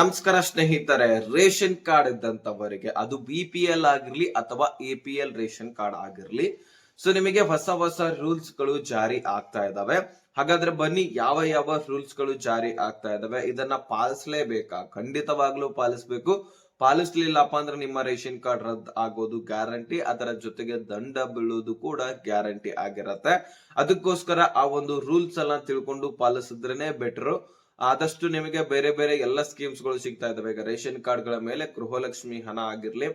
ನಮಸ್ಕಾರ ಸ್ನೇಹಿತರೆ, ration card ಇದ್ದಂತವರಿಗೆ ಅದು ಬಿ ಪಿ ಎಲ್ ಆಗಿರ್ಲಿ ಅಥವಾ A P L ration card ಆಗಿರ್ಲಿ, ಸೊ ನಿಮಗೆ ಹೊಸ ಹೊಸ ರೂಲ್ಸ್ಗಳು ಜಾರಿ ಆಗ್ತಾ ಇದಾವೆ. ಹಾಗಾದ್ರೆ ಬನ್ನಿ, ಯಾವ ಯಾವ ರೂಲ್ಸ್ಗಳು ಜಾರಿ ಆಗ್ತಾ ಇದಾವೆ, ಇದನ್ನ ಪಾಲಿಸಲೇಬೇಕಾ? ಖಂಡಿತವಾಗ್ಲೂ ಪಾಲಿಸಬೇಕು. ಪಾಲಿಸ್ಲಿಲ್ಲಪ್ಪ ಅಂದ್ರೆ ನಿಮ್ಮ ರೇಷನ್ ಕಾರ್ಡ್ ರದ್ದು ಆಗೋದು ಗ್ಯಾರಂಟಿ, ಅದರ ಜೊತೆಗೆ ದಂಡ ಬೀಳೋದು ಕೂಡ ಗ್ಯಾರಂಟಿ ಆಗಿರತ್ತೆ. ಅದಕ್ಕೋಸ್ಕರ ಆ ಒಂದು ರೂಲ್ಸ್ ಎಲ್ಲ ತಿಳ್ಕೊಂಡು ಪಾಲಿಸಿದ್ರೇನೆ ಬೆಟರ್. ಆದಷ್ಟು ನಿಮಗೆ ಬೇರೆ ಬೇರೆ ಎಲ್ಲ ಸ್ಕೀಮ್ಸ್ಗಳು ಸಿಗ್ತಾ ಇದಾವೆ. ಈಗ ರೇಷನ್ ಕಾರ್ಡ್ಗಳ ಮೇಲೆ ಗೃಹಲಕ್ಷ್ಮಿ ಹಣ ಆಗಿರ್ಲಿ,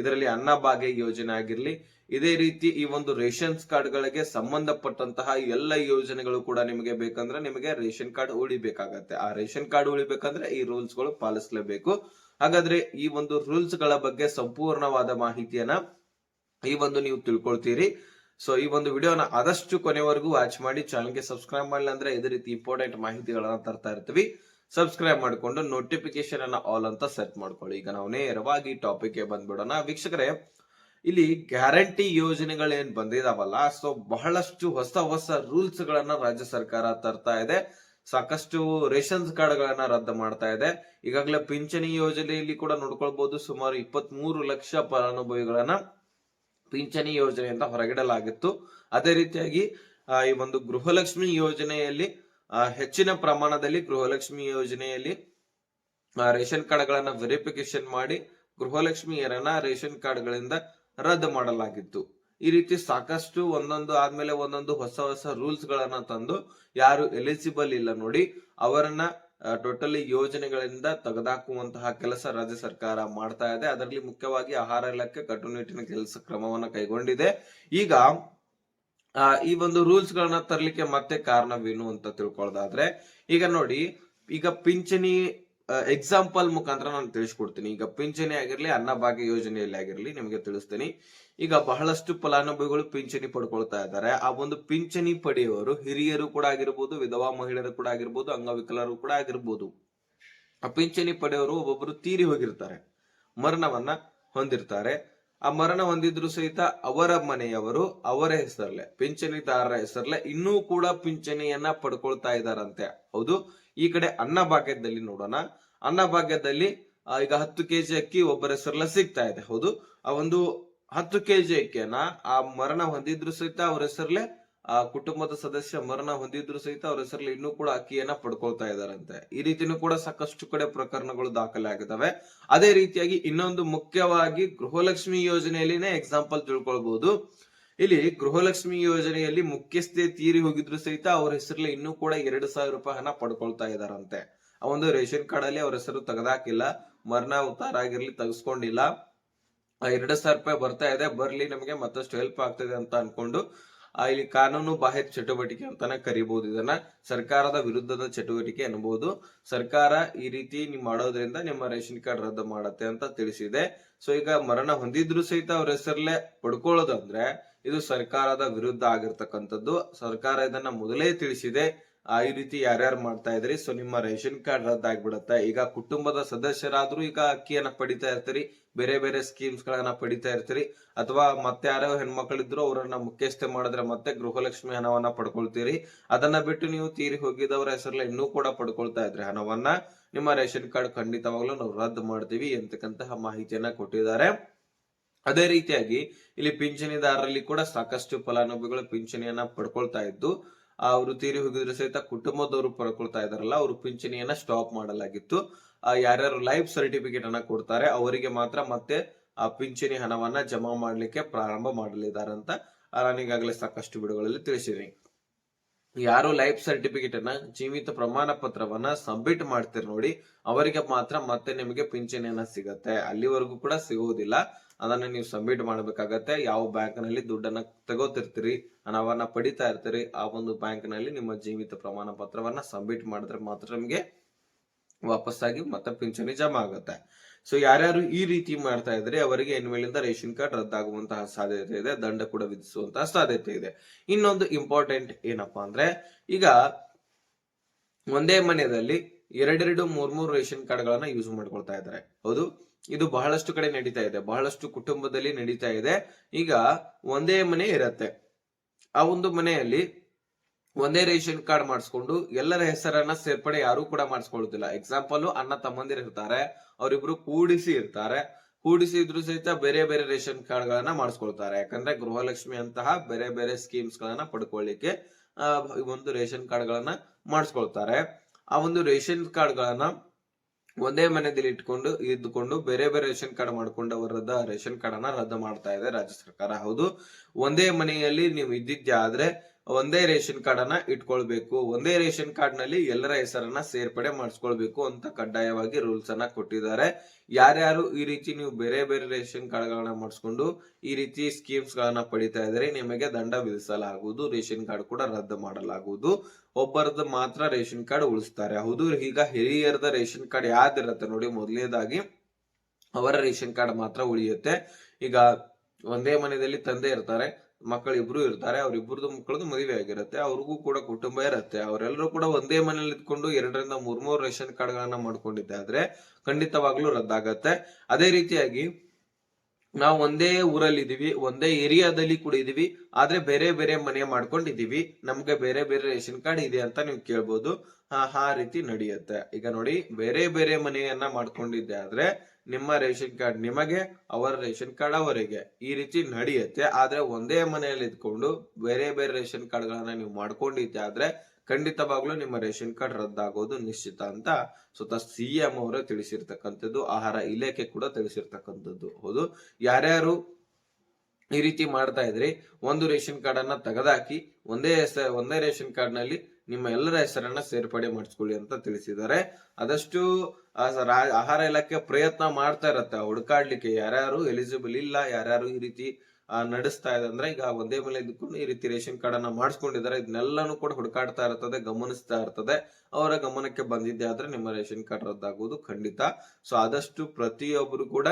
ಇದರಲ್ಲಿ ಅನ್ನಭಾಗ್ಯ ಯೋಜನೆ ಆಗಿರ್ಲಿ, ಇದೇ ರೀತಿ ಈ ಒಂದು ರೇಷನ್ಸ್ ಕಾರ್ಡ್ ಗಳಿಗೆ ಸಂಬಂಧಪಟ್ಟಂತಹ ಎಲ್ಲ ಯೋಜನೆಗಳು ಕೂಡ ನಿಮಗೆ ಬೇಕಂದ್ರೆ ನಿಮಗೆ ರೇಷನ್ ಕಾರ್ಡ್ ಉಳಿಬೇಕಾಗತ್ತೆ. ಆ ರೇಷನ್ ಕಾರ್ಡ್ ಉಳಿಬೇಕಂದ್ರೆ ಈ ರೂಲ್ಸ್ಗಳು ಪಾಲಿಸಲೇಬೇಕು. ಹಾಗಾದ್ರೆ ಈ ಒಂದು ರೂಲ್ಸ್ಗಳ ಬಗ್ಗೆ ಸಂಪೂರ್ಣವಾದ ಮಾಹಿತಿಯನ್ನ ಈ ಒಂದು ನೀವು ತಿಳ್ಕೊಳ್ತೀರಿ. ಸೊ ಈ ಒಂದು ವಿಡಿಯೋನ ಆದಷ್ಟು ಕೊನೆವರೆಗೂ ವಾಚ್ ಮಾಡಿ ಚಾನಲ್ಗೆ ಸಬ್ಸ್ಕ್ರೈಬ್ ಮಾಡಿಲ್ಲ ಅಂದ್ರೆ ಇದೇ ರೀತಿ ಇಂಪಾರ್ಟೆಂಟ್ ಮಾಹಿತಿಗಳನ್ನ ತರ್ತಾ ಇರ್ತೀವಿ. ಸಬ್ಸ್ಕ್ರೈಬ್ ಮಾಡಿಕೊಂಡು ನೋಟಿಫಿಕೇಶನ್ ಅನ್ನ ಆಲ್ ಅಂತ ಸೆಟ್ ಮಾಡ್ಕೊಳ್ಳಿ. ಈಗ ನಾವು ನೇರವಾಗಿ ಟಾಪಿಕ್ಗೆ ಬಂದ್ಬಿಡೋಣ. ವೀಕ್ಷಕರೇ, ಇಲ್ಲಿ ಗ್ಯಾರಂಟಿ ಯೋಜನೆಗಳೇನ್ ಬಂದಿದಾವಲ್ಲ ಸೊ ಬಹಳಷ್ಟು ಹೊಸ ಹೊಸ ರೂಲ್ಸ್ ಗಳನ್ನ ರಾಜ್ಯ ಸರ್ಕಾರ ತರ್ತಾ ಇದೆ. ಸಾಕಷ್ಟು ರೇಷನ್ಸ್ ಕಾರ್ಡ್ ಗಳನ್ನ ರದ್ದು ಮಾಡ್ತಾ ಇದೆ. ಈಗಾಗಲೇ ಪಿಂಚಣಿ ಯೋಜನೆಯಲ್ಲಿ ಕೂಡ ನೋಡ್ಕೊಳ್ಬಹುದು ಸುಮಾರು ಇಪ್ಪತ್ತ್ ಮೂರು ಲಕ್ಷ ಫಲಾನುಭವಿಗಳನ್ನ. ಪಿಂಚಣಿ ಯೋಜನೆಯಿಂದ ಹೊರಗಿಡಲಾಗಿತ್ತು. ಅದೇ ರೀತಿಯಾಗಿ ಈ ಒಂದು ಗೃಹಲಕ್ಷ್ಮಿ ಯೋಜನೆಯಲ್ಲಿ ಹೆಚ್ಚಿನ ಪ್ರಮಾಣದಲ್ಲಿ ಗೃಹಲಕ್ಷ್ಮಿ ಯೋಜನೆಯಲ್ಲಿ ರೇಷನ್ ಕಾರ್ಡ್ಗಳನ್ನ ವೆರಿಫಿಕೇಶನ್ ಮಾಡಿ ಗೃಹಲಕ್ಷ್ಮಿಯರನ್ನ ರೇಷನ್ ಕಾರ್ಡ್ಗಳಿಂದ ರದ್ದು ಮಾಡಲಾಗಿತ್ತು. ಈ ರೀತಿ ಸಾಕಷ್ಟು ಒಂದೊಂದು ಆದ್ಮೇಲೆ ಒಂದೊಂದು ಹೊಸ ಹೊಸ ರೂಲ್ಸ್ ಗಳನ್ನ ತಂದು ಯಾರು ಎಲಿಜಿಬಲ್ ಇಲ್ಲ ನೋಡಿ, ಅವರನ್ನ ಟೋಟಲಿ ಯೋಜನೆಗಳಿಂದ ತೆಗೆದಾಕುವಂತಹ ಕೆಲಸ ರಾಜ್ಯ ಸರ್ಕಾರ ಮಾಡ್ತಾ ಇದೆ. ಅದರಲ್ಲಿ ಮುಖ್ಯವಾಗಿ ಆಹಾರ ಇಲಾಖೆ ಕಟ್ಟುನಿಟ್ಟಿನ ಕೆಲಸ ಕ್ರಮವನ್ನ ಕೈಗೊಂಡಿದೆ. ಈಗ ಈ ಒಂದು ರೂಲ್ಸ್ ಗಳನ್ನ ತರಲಿಕ್ಕೆ ಮತ್ತೆ ಕಾರಣವೇನು ಅಂತ ತಿಳ್ಕೊಳ್ಳೋದಾದ್ರೆ ಈಗ ನೋಡಿ, ಈಗ ಪಿಂಚಣಿ ಎಕ್ಸಾಂಪಲ್ ಮುಖಾಂತರ ನಾನು ತಿಳಿಸ್ಕೊಡ್ತೀನಿ. ಈಗ ಪಿಂಚಣಿ ಆಗಿರ್ಲಿ ಅನ್ನಭಾಗ್ಯ ಯೋಜನೆಯಲ್ಲಿ ಆಗಿರ್ಲಿ ನಿಮಗೆ ತಿಳಿಸ್ತೀನಿ. ಈಗ ಬಹಳಷ್ಟು ಫಲಾನುಭವಿಗಳು ಪಿಂಚಣಿ ಪಡ್ಕೊಳ್ತಾ ಇದ್ದಾರೆ. ಆ ಒಂದು ಪಿಂಚಣಿ ಪಡೆಯುವವರು ಹಿರಿಯರು ಕೂಡ ಆಗಿರ್ಬೋದು, ವಿಧವಾ ಮಹಿಳೆಯರು ಕೂಡ ಆಗಿರ್ಬೋದು, ಅಂಗವಿಕಲರು ಕೂಡ ಆಗಿರ್ಬೋದು. ಆ ಪಿಂಚಣಿ ಪಡೆಯವರು ಒಬ್ಬೊಬ್ಬರು ತೀರಿ ಹೋಗಿರ್ತಾರೆ, ಮರಣವನ್ನ ಹೊಂದಿರ್ತಾರೆ. ಆ ಮರಣ ಹೊಂದಿದ್ರು ಸಹಿತ ಅವರ ಮನೆಯವರು ಅವರ ಹೆಸರಲ್ಲೇ, ಪಿಂಚಣಿದಾರರ ಹೆಸರಲ್ಲೇ ಇನ್ನೂ ಕೂಡ ಪಿಂಚಣಿಯನ್ನ ಪಡ್ಕೊಳ್ತಾ ಇದ್ದಾರಂತೆ. ಹೌದು? ಈ ಕಡೆ ಅನ್ನಭಾಗ್ಯದಲ್ಲಿ ನೋಡೋಣ. ಅನ್ನಭಾಗ್ಯದಲ್ಲಿ ಈಗ ಹತ್ತು ಕೆಜಿ ಅಕ್ಕಿ ಒಬ್ಬರ ಹೆಸರಲ್ಲ ಸಿಗ್ತಾ ಇದೆ. ಹೌದು. ಆ ಒಂದು ಹತ್ತು ಕೆಜಿ ಅಕ್ಕಿಯನ್ನ ಆ ಮರಣ ಹೊಂದಿದ್ರು ಸಹಿತ ಅವ್ರ ಹೆಸರಲ್ಲೇ, ಆ ಕುಟುಂಬದ ಸದಸ್ಯ ಮರಣ ಹೊಂದಿದ್ರು ಸಹಿತ ಅವ್ರ ಹೆಸರಲ್ಲಿ ಇನ್ನೂ ಕೂಡ ಅಕ್ಕಿಯನ್ನ ಪಡ್ಕೊಳ್ತಾ ಇದಾರಂತೆ ಈ ರೀತಿನೂ ಕೂಡ ಸಾಕಷ್ಟು ಕಡೆ ಪ್ರಕರಣಗಳು ದಾಖಲೆ ಆಗಿದ್ದಾವೆ. ಅದೇ ರೀತಿಯಾಗಿ ಇನ್ನೊಂದು ಮುಖ್ಯವಾಗಿ ಗೃಹಲಕ್ಷ್ಮಿ ಯೋಜನೆಯಲ್ಲಿನೇ ಎಕ್ಸಾಂಪಲ್ ತಿಳ್ಕೊಳ್ಬಹುದು ಇಲ್ಲಿ ಗೃಹಲಕ್ಷ್ಮಿ ಯೋಜನೆಯಲ್ಲಿ ಮುಖ್ಯಸ್ಥೆ ತೀರಿ ಹೋಗಿದ್ರು ಸಹಿತ ಅವ್ರ ಹೆಸರಲ್ಲಿ ಇನ್ನೂ ಕೂಡ ಎರಡು ಸಾವಿರ ರೂಪಾಯಿ ಹಣ ಪಡ್ಕೊಳ್ತಾ ಇದಾರಂತೆ. ಆ ಒಂದು ರೇಷನ್ ಕಾರ್ಡ್ ಅಲ್ಲಿ ಅವ್ರ ಹೆಸರು ತೆಗೆದಾಕಿಲ್ಲ, ಮರಣ ಉತ್ತಾರ ಆಗಿರ್ಲಿ ತೆಗೆಸ್ಕೊಂಡಿಲ್ಲ. ಎರಡು ಸಾವಿರ ರೂಪಾಯಿ ಬರ್ತಾ ಇದೆ, ಬರ್ಲಿ ನಮಗೆ ಮತ್ತಷ್ಟು ಹೆಲ್ಪ್ ಆಗ್ತದೆ ಅಂತ ಅನ್ಕೊಂಡು, ಆ ಇಲ್ಲಿ ಕಾನೂನು ಬಾಹ್ಯ ಚಟುವಟಿಕೆ ಅಂತಾನೆ ಕರಿಬಹುದು ಇದನ್ನ. ಸರ್ಕಾರದ ವಿರುದ್ಧದ ಚಟುವಟಿಕೆ ಅನ್ಬಹುದು ಸರ್ಕಾರ ಈ ರೀತಿ ನೀವು ಮಾಡೋದ್ರಿಂದ ನಿಮ್ಮ ರೇಷನ್ ಕಾರ್ಡ್ ರದ್ದು ಮಾಡತ್ತೆ ಅಂತ ತಿಳಿಸಿದೆ. ಸೊ ಈಗ ಮರಣ ಹೊಂದಿದ್ರು ಸಹಿತ ಅವ್ರ ಹೆಸರಲ್ಲೇ ಪಡ್ಕೊಳ್ಳೋದಂದ್ರೆ ಇದು ಸರ್ಕಾರದ ವಿರುದ್ಧ ಆಗಿರ್ತಕ್ಕಂಥದ್ದು. ಸರ್ಕಾರ ಇದನ್ನ ಮೊದಲೇ ತಿಳಿಸಿದೆ. ಆ, ಈ ರೀತಿ ಯಾರ್ಯಾರು ಮಾಡ್ತಾ ಇದ್ರಿ? ಸೊ ನಿಮ್ಮ ರೇಷನ್ ಕಾರ್ಡ್ ರದ್ದಾಗ್ಬಿಡತ್ತೆ. ಈಗ ಕುಟುಂಬದ ಸದಸ್ಯರಾದ್ರೂ ಈಗ ಅಕ್ಕಿಯನ್ನ ಪಡಿತಾ ಇರ್ತೀರಿ. ಬೇರೆ ಬೇರೆ ಸ್ಕೀಮ್ಸ್ ಗಳನ್ನ ಪಡಿತಾ ಇರ್ತೀರಿ. ಅಥವಾ ಮತ್ತೆ ಯಾರೋ ಹೆಣ್ಮಕ್ಳಿದ್ರು ಅವರನ್ನ ಮುಖ್ಯಸ್ಥೆ ಮಾಡಿದ್ರೆ ಮತ್ತೆ ಗೃಹಲಕ್ಷ್ಮಿ ಹಣವನ್ನ ಪಡ್ಕೊಳ್ತೀರಿ. ಅದನ್ನ ಬಿಟ್ಟು ನೀವು ತೀರಿ ಹೋಗಿದವರ ಹೆಸರಲ್ಲಿ ಇನ್ನೂ ಕೂಡ ಪಡ್ಕೊಳ್ತಾ ಇದ್ರಿ ಹಣವನ್ನ. ನಿಮ್ಮ ರೇಷನ್ ಕಾರ್ಡ್ ಖಂಡಿತವಾಗ್ಲೂ ನಾವು ರದ್ದು ಮಾಡ್ತೀವಿ ಅಂತಕ್ಕಂತಹ ಮಾಹಿತಿಯನ್ನ ಕೊಟ್ಟಿದ್ದಾರೆ. ಅದೇ ರೀತಿಯಾಗಿ ಇಲ್ಲಿ ಪಿಂಚಣಿದಾರರಲ್ಲಿ ಕೂಡ ಸಾಕಷ್ಟು ಫಲಾನುಭವಿಗಳು ಪಿಂಚಣಿಯನ್ನ ಪಡ್ಕೊಳ್ತಾ ಇದ್ದು ಅವರು ತೀರಿ ಹೋಗಿದ್ರೆ ಸಹಿತ ಕುಟುಂಬದವರು ಪಡ್ಕೊಳ್ತಾ ಇದಾರಲ್ಲ ಅವರು ಪಿಂಚಣಿಯನ್ನ ಸ್ಟಾಪ್ ಮಾಡಲಾಗಿತ್ತು. ಆ, ಯಾರ್ಯಾರು ಲೈಫ್ ಸರ್ಟಿಫಿಕೇಟ್ ಅನ್ನ ಕೊಡ್ತಾರೆ ಅವರಿಗೆ ಮಾತ್ರ ಮತ್ತೆ ಆ ಪಿಂಚಣಿ ಹಣವನ್ನ ಜಮಾ ಮಾಡ್ಲಿಕ್ಕೆ ಪ್ರಾರಂಭ ಮಾಡಲಿದ್ದಾರೆ ಅಂತ ನಾನು ಈಗಾಗಲೇ ಸಾಕಷ್ಟು ಬಿಡುಗಳಲ್ಲಿ ತಿಳಿಸಿದ್ದೀನಿ. ಯಾರು ಲೈಫ್ ಸರ್ಟಿಫಿಕೇಟ್ ಅನ್ನ, ಜೀವಿತ ಪ್ರಮಾಣ ಪತ್ರವನ್ನ ಸಬ್ಮಿಟ್ ಮಾಡ್ತೀರಿ ನೋಡಿ, ಅವರಿಗೆ ಮಾತ್ರ ಮತ್ತೆ ನಿಮಗೆ ಪಿಂಚಣಿಯನ್ನ ಸಿಗತ್ತೆ. ಅಲ್ಲಿವರೆಗೂ ಕೂಡ ಸಿಗುವುದಿಲ್ಲ ಅದನ್ನ ನೀವು ಸಬ್ಮಿಟ್ ಮಾಡಬೇಕಾಗತ್ತೆ. ಯಾವ ಬ್ಯಾಂಕ್ನಲ್ಲಿ ದುಡ್ಡನ್ನ ತಗೋತಿರ್ತೀರಿ, ಹಣವನ್ನ ಪಡಿತಾ ಇರ್ತೀರಿ, ಆ ಒಂದು ಬ್ಯಾಂಕ್ನಲ್ಲಿ ನಿಮ್ಮ ಜೀವಿತ ಪ್ರಮಾಣ ಪತ್ರವನ್ನ ಸಬ್ಮಿಟ್ ಮಾಡಿದ್ರೆ ಮಾತ್ರ ನಿಮಗೆ ವಾಪಸ್ಸಾಗಿ ಮತ್ತೆ ಪಿಂಚಣಿ ಜಮಾ ಆಗುತ್ತೆ. ಸೊ ಯಾರ್ಯಾರು ಈ ರೀತಿ ಮಾಡ್ತಾ ಇದ್ರೆ ಅವರಿಗೆ ಇನ್ಮೇಲಿಂದ ರೇಷನ್ ಕಾರ್ಡ್ ರದ್ದಾಗುವಂತಹ ಸಾಧ್ಯತೆ ಇದೆ, ದಂಡ ಕೂಡ ವಿಧಿಸುವಂತಹ ಸಾಧ್ಯತೆ ಇದೆ. ಇನ್ನೊಂದು ಇಂಪಾರ್ಟೆಂಟ್ ಏನಪ್ಪಾ ಅಂದ್ರೆ, ಈಗ ಒಂದೇ ಮನೆಯಲ್ಲಿ ಎರಡೆರಡು ಮೂರ್ ಮೂರು ರೇಷನ್ ಕಾರ್ಡ್ ಗಳನ್ನ ಯೂಸ್ ಮಾಡ್ಕೊಳ್ತಾ ಇದ್ದಾರೆ. ಹೌದು, ಇದು ಬಹಳಷ್ಟು ಕಡೆ ನಡೀತಾ ಇದೆ, ಬಹಳಷ್ಟು ಕುಟುಂಬದಲ್ಲಿ ನಡೀತಾ ಇದೆ. ಈಗ ಒಂದೇ ಮನೆ ಇರತ್ತೆ. ಆ ಒಂದು ಮನೆಯಲ್ಲಿ ಒಂದೇ ರೇಷನ್ ಕಾರ್ಡ್ ಮಾಡಿಸ್ಕೊಂಡು ಎಲ್ಲರ ಹೆಸರನ್ನ ಸೇರ್ಪಡೆ ಯಾರು ಕೂಡ ಮಾಡಿಸ್ಕೊಳ್ಳೋದಿಲ್ಲ. ಎಕ್ಸಾಂಪಲ್ ಅಣ್ಣ ತಮ್ಮಂದಿರು ಇರ್ತಾರೆ, ಅವರಿಬ್ರು ಕೂಡಿಸಿ ಇರ್ತಾರೆ. ಕೂಡಿಸಿ ಇದ್ರು ಸಹಿತ ಬೇರೆ ಬೇರೆ ರೇಷನ್ ಕಾರ್ಡ್ ಗಳನ್ನ ಮಾಡಿಸ್ಕೊಳ್ತಾರೆ. ಯಾಕಂದ್ರೆ ಗೃಹಲಕ್ಷ್ಮಿ ಅಂತಹ ಬೇರೆ ಬೇರೆ ಸ್ಕೀಮ್ಸ್ ಗಳನ್ನ ಪಡ್ಕೊಳ್ಳಿಕ್ಕೆ ಒಂದು ರೇಷನ್ ಕಾರ್ಡ್ ಗಳನ್ನ ಮಾಡಿಸ್ಕೊಳ್ತಾರೆ. ಆ ಒಂದು ರೇಷನ್ ಕಾರ್ಡ್ ಗಳನ್ನ ಒಂದೇ ಮನೆಯಲ್ಲಿ ಇಟ್ಕೊಂಡು ಇದ್ದುಕೊಂಡು ಬೇರೆ ಬೇರೆ ರೇಷನ್ ಕಾರ್ಡ್ ಮಾಡ್ಕೊಂಡವರದ ರೇಷನ್ ಕಾರ್ಡ್ ಅನ್ನ ರದ್ದು ಮಾಡ್ತಾ ಇದೆ ರಾಜ್ಯ ಸರ್ಕಾರ. ಹೌದು, ಒಂದೇ ಮನೆಯಲ್ಲಿ ನೀವು ಇದ್ದಿದ್ದೆ ಆದ್ರೆ ಒಂದೇ ರೇಷನ್ ಕಾರ್ಡ್ ಅನ್ನ ಇಟ್ಕೊಳ್ಬೇಕು. ಒಂದೇ ರೇಷನ್ ಕಾರ್ಡ್ನಲ್ಲಿ ಎಲ್ಲರ ಹೆಸರನ್ನ ಸೇರ್ಪಡೆ ಮಾಡಿಸ್ಕೊಳ್ಬೇಕು ಅಂತ ಕಡ್ಡಾಯವಾಗಿ ರೂಲ್ಸ್ ಅನ್ನ ಕೊಟ್ಟಿದ್ದಾರೆ. ಯಾರ್ಯಾರು ಈ ರೀತಿ ನೀವು ಬೇರೆ ಬೇರೆ ರೇಷನ್ ಕಾರ್ಡ್ ಗಳನ್ನ ಮಾಡಿಸ್ಕೊಂಡು ಈ ರೀತಿ ಸ್ಕೀಮ್ಸ್ ಗಳನ್ನ ಪಡಿತಾ ಇದ್ರೆ ನಿಮಗೆ ದಂಡ ವಿಧಿಸಲಾಗುವುದು, ರೇಷನ್ ಕಾರ್ಡ್ ಕೂಡ ರದ್ದು ಮಾಡಲಾಗುವುದು. ಒಬ್ಬರದ ಮಾತ್ರ ರೇಷನ್ ಕಾರ್ಡ್ ಉಳಿಸ್ತಾರೆ. ಹೌದು, ಈಗ ಹಿರಿಯರದ ರೇಷನ್ ಕಾರ್ಡ್ ಯಾವ್ದಿರತ್ತೆ ನೋಡಿ, ಮೊದಲನೇದಾಗಿ ಅವರ ರೇಷನ್ ಕಾರ್ಡ್ ಮಾತ್ರ ಉಳಿಯುತ್ತೆ. ಈಗ ಒಂದೇ ಮನೆಯಲ್ಲಿ ತಂದೆ ಇರ್ತಾರೆ ಮಕ್ಕಳು ಇಬ್ರು ಇರ್ತಾರೆ ಅವ್ರಿಬ್ರದ್ದು ಮಕ್ಕಳದು ಮದುವೆ ಆಗಿರುತ್ತೆ, ಅವ್ರಿಗೂ ಕೂಡ ಕುಟುಂಬ ಇರುತ್ತೆ. ಅವರೆಲ್ಲರೂ ಕೂಡ ಒಂದೇ ಮನೇಲಿ ಇದ್ಕೊಂಡು ಎರಡರಿಂದ ಮೂರ್, ಮೂರು ರೇಷನ್ ಕಾರ್ಡ್ ಗಳನ್ನ ಮಾಡ್ಕೊಂಡಿದ್ದೆ. ಆದ್ರೆ ಖಂಡಿತವಾಗ್ಲೂ ರದ್ದಾಗತ್ತೆ. ಅದೇ ರೀತಿಯಾಗಿ ನಾವು ಒಂದೇ ಊರಲ್ಲಿ ಇದೀವಿ ಒಂದೇ ಏರಿಯಾದಲ್ಲಿ ಕೂಡ ಇದೀವಿ ಆದ್ರೆ ಬೇರೆ ಬೇರೆ ಮನೆ ಮಾಡ್ಕೊಂಡಿದೀವಿ ನಮ್ಗೆ ಬೇರೆ ಬೇರೆ ರೇಷನ್ ಕಾರ್ಡ್ ಇದೆ ಅಂತ ನೀವು ಕೇಳ್ಬೋದು. ಆ ರೀತಿ ನಡೆಯುತ್ತೆ. ಈಗ ನೋಡಿ, ಬೇರೆ ಬೇರೆ ಮನೆಯನ್ನ ಮಾಡ್ಕೊಂಡಿದ್ದೆ ಆದ್ರೆ ನಿಮ್ಮ ರೇಷನ್ ಕಾರ್ಡ್ ನಿಮಗೆ, ಅವರ ರೇಷನ್ ಕಾರ್ಡ್ ಅವರಿಗೆ ಈ ರೀತಿ ನಡೆಯುತ್ತೆ. ಆದ್ರೆ ಒಂದೇ ಮನೆಯಲ್ಲಿ ಇದ್ಕೊಂಡು ಬೇರೆ ಬೇರೆ ರೇಷನ್ ಕಾರ್ಡ್ಗಳನ್ನ ನೀವು ಮಾಡ್ಕೊಂಡಿದ್ದೆ ಆದ್ರೆ ಖಂಡಿತವಾಗ್ಲೂ ನಿಮ್ಮ ರೇಷನ್ ಕಾರ್ಡ್ ರದ್ದಾಗೋದು ನಿಶ್ಚಿತ ಅಂತ ಸ್ವತಃ ಸಿಎಂ ಅವರು ತಿಳಿಸಿರ್ತಕ್ಕಂಥದ್ದು, ಆಹಾರ ಇಲಾಖೆ ಕೂಡ ತಿಳಿಸಿರ್ತಕ್ಕಂಥದ್ದು. ಹೌದು. ಯಾರ್ಯಾರು ಈ ರೀತಿ ಮಾಡ್ತಾ ಇದ್ರಿ, ಒಂದು ರೇಷನ್ ಕಾರ್ಡ್ ಅನ್ನ ತೆಗೆದಾಕಿ, ಒಂದೇ ಒಂದೇ ರೇಷನ್ ಕಾರ್ಡ್ನಲ್ಲಿ ನಿಮ್ಮ ಎಲ್ಲರ ಹೆಸರನ್ನ ಸೇರ್ಪಡೆ ಮಾಡಿಸ್ಕೊಳ್ಳಿ ಅಂತ ತಿಳಿಸಿದ್ದಾರೆ. ಆದಷ್ಟು ಆಹಾರ ಇಲಾಖೆ ಪ್ರಯತ್ನ ಮಾಡ್ತಾ ಇರತ್ತೆ. ಹುಡುಕಾಡ್ಲಿಕ್ಕೆ ಯಾರ್ಯಾರು ಎಲಿಜಿಬಲ್ ಇಲ್ಲ, ಯಾರ್ಯಾರು ಈ ರೀತಿ ನಡೆಸ್ತಾ ಇದೆ ಅಂದ್ರೆ ಈಗ ಒಂದೇ ಮೇಲೆ ಇದ್ಕೊಂಡು ಈ ರೀತಿ ರೇಷನ್ ಕಾರ್ಡ್ ಅನ್ನ ಮಾಡಿಸ್ಕೊಂಡಿದ್ದಾರೆ. ಇದನ್ನೆಲ್ಲಾನು ಕೂಡ ಹುಡುಕಾಡ್ತಾ ಇರ್ತದೆ ಗಮನಿಸ್ತಾ ಇರ್ತದೆ ಅವರ ಗಮನಕ್ಕೆ ಬಂದಿದ್ದೆ ಆದ್ರೆ ನಿಮ್ಮ ರೇಷನ್ ಕಾರ್ಡ್ ರದ್ದಾಗುವುದು ಖಂಡಿತ. ಸೊ ಆದಷ್ಟು ಪ್ರತಿಯೊಬ್ಬರು ಕೂಡ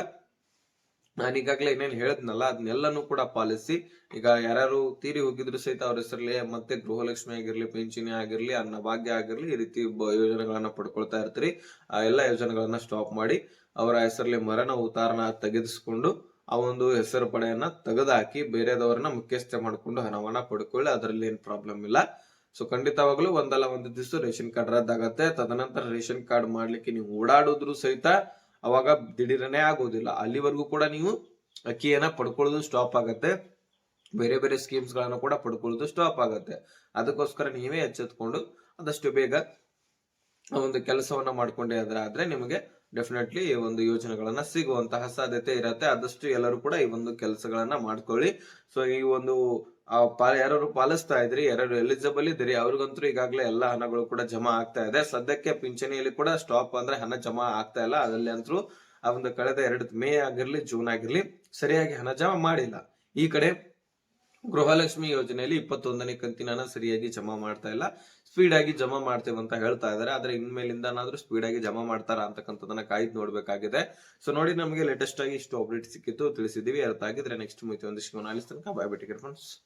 ನಾನು ಈಗಾಗಲೇ ಏನೇನು ಹೇಳಿದ್ನಲ್ಲ ಅದನ್ನೆಲ್ಲನೂ ಕೂಡ ಪಾಲಿಸಿ. ಈಗ ಯಾರ್ಯಾರು ತೀರಿ ಹೋಗಿದ್ರು ಸಹಿತ ಅವ್ರ ಹೆಸರಲ್ಲಿ ಮತ್ತೆ ಗೃಹಲಕ್ಷ್ಮಿ ಆಗಿರ್ಲಿ, ಪಿಂಚಣಿ ಆಗಿರ್ಲಿ ಅನ್ನಭಾಗ್ಯ ಆಗಿರ್ಲಿ, ಈ ರೀತಿ ಯೋಜನೆಗಳನ್ನ ಪಡ್ಕೊಳ್ತಾ ಇರ್ತೀರಿ. ಆ ಎಲ್ಲ ಯೋಜನೆಗಳನ್ನ ಸ್ಟಾಪ್ ಮಾಡಿ ಅವರ ಹೆಸರಲ್ಲಿ ಮರಣ ಉತ್ತಾರನ ತೆಗೆದಿಸ್ಕೊಂಡು ಆ ಒಂದು ಹೆಸರು ಪಡೆಯನ್ನ ತೆಗೆದಾಕಿ ಬೇರೆದವರನ್ನ ಮುಖ್ಯಸ್ಥೆ ಮಾಡ್ಕೊಂಡು ಹಣವನ್ನ ಪಡ್ಕೊಳ್ಳಿ, ಅದರಲ್ಲಿ ಏನ್ ಪ್ರಾಬ್ಲಮ್ ಇಲ್ಲ. ಸೊ ಖಂಡಿತವಾಗ್ಲೂ ಒಂದಲ್ಲ ಒಂದು ದಿವಸ ರೇಷನ್ ಕಾರ್ಡ್ ರದ್ದಾಗತ್ತೆ. ತದನಂತರ ರೇಷನ್ ಕಾರ್ಡ್ ಮಾಡ್ಲಿಕ್ಕೆ ನೀವು ಓಡಾಡಿದ್ರು ಸಹಿತ ಅವಾಗ ದಿಢೀರನೆ ಆಗೋದಿಲ್ಲ. ಅಲ್ಲಿವರೆಗೂ ಕೂಡ ನೀವು ಅಕ್ಕಿಯನ್ನ ಪಡ್ಕೊಳ್ಳೋದು ಸ್ಟಾಪ್ ಆಗತ್ತೆ. ಬೇರೆ ಬೇರೆ ಸ್ಕೀಮ್ಸ್ ಗಳನ್ನ ಕೂಡ ಪಡ್ಕೊಳ್ಳೋದು ಸ್ಟಾಪ್ ಆಗತ್ತೆ. ಅದಕ್ಕೋಸ್ಕರ ನೀವೇ ಎಚ್ಚೆತ್ಕೊಂಡು ಆದಷ್ಟು ಬೇಗ ಒಂದು ಕೆಲಸವನ್ನ ಮಾಡ್ಕೊಂಡೆ ಆದ್ರೆ ಆದ್ರೆ ನಿಮಗೆ ಡೆಫಿನೆಟ್ಲಿ ಈ ಒಂದು ಯೋಜನೆಗಳನ್ನ ಸಿಗುವಂತಹ ಸಾಧ್ಯತೆ ಇರತ್ತೆ. ಆದಷ್ಟು ಎಲ್ಲರೂ ಕೂಡ ಈ ಒಂದು ಕೆಲಸಗಳನ್ನ ಮಾಡ್ಕೊಳ್ಳಿ. ಸೊ ಈ ಒಂದು ಯಾರು ಪಾಲಿಸ್ತಾ ಇದ್ರಿ ಯಾರು ಎಲಿಜಿಬಲ್ ಇದ್ರಿ ಅವ್ರಿಗಂತೂ ಈಗಾಗಲೇ ಎಲ್ಲ ಹಣಗಳು ಕೂಡ ಜಮಾ ಆಗ್ತಾ ಇದೆ. ಸದ್ಯಕ್ಕೆ ಪಿಂಚಣಿಯಲ್ಲಿ ಕೂಡ ಸ್ಟಾಪ್ ಅಂದ್ರೆ ಹಣ ಜಮಾ ಆಗ್ತಾ ಇಲ್ಲ. ಅದರಲ್ಲಿ ಅಂತೂ ಆ ಒಂದು ಕಳೆದ ಎರಡು ಮೇ ಆಗಿರ್ಲಿ, ಜೂನ್ ಆಗಿರ್ಲಿ, ಸರಿಯಾಗಿ ಹಣ ಜಮಾ ಮಾಡಿಲ್ಲ. ಈ ಕಡೆ ಗೃಹಲಕ್ಷ್ಮಿ ಯೋಜನೆಯಲ್ಲಿ ಇಪ್ಪತ್ತೊಂದನೇ ಕಂತಿನ ಸರಿಯಾಗಿ ಜಮಾ ಮಾಡ್ತಾ ಇಲ್ಲ. ಸ್ಪೀಡ್ ಆಗಿ ಜಮಾ ಮಾಡ್ತೇವೆ ಅಂತ ಹೇಳ್ತಾ ಇದಾರೆ ಆದ್ರೆ ಇನ್ಮೇಲಿಂದನಾದ್ರೂ ಸ್ಪೀಡ್ ಆಗಿ ಜಮಾ ಮಾಡ್ತಾರಾ ಅಂತಕ್ಕಂಥದನ್ನ ಕಾಯ್ದು ನೋಡ್ಬೇಕಾಗಿದೆ. ಸೊ ನೋಡಿ ನಮಗೆ ಲೇಟೆಸ್ಟ್ ಆಗಿ ಇಷ್ಟು ಅಪ್ಡೇಟ್ ಸಿಕ್ಕಿತ್ತು. ತಿಳಿಸಿದೀವಿ ಅರ್ಥ ಆಗಿದ್ರೆ ನೆಕ್ಸ್ಟ್ ಮುಗಿತು ಒಂದಿಷ್ಟು ಅನಾಲಿಸ್ ತನಕ. ಬಾಯ್ ಬಿಟ್ಟಿಗೆ ಫ್ರೆಂಡ್ಸ್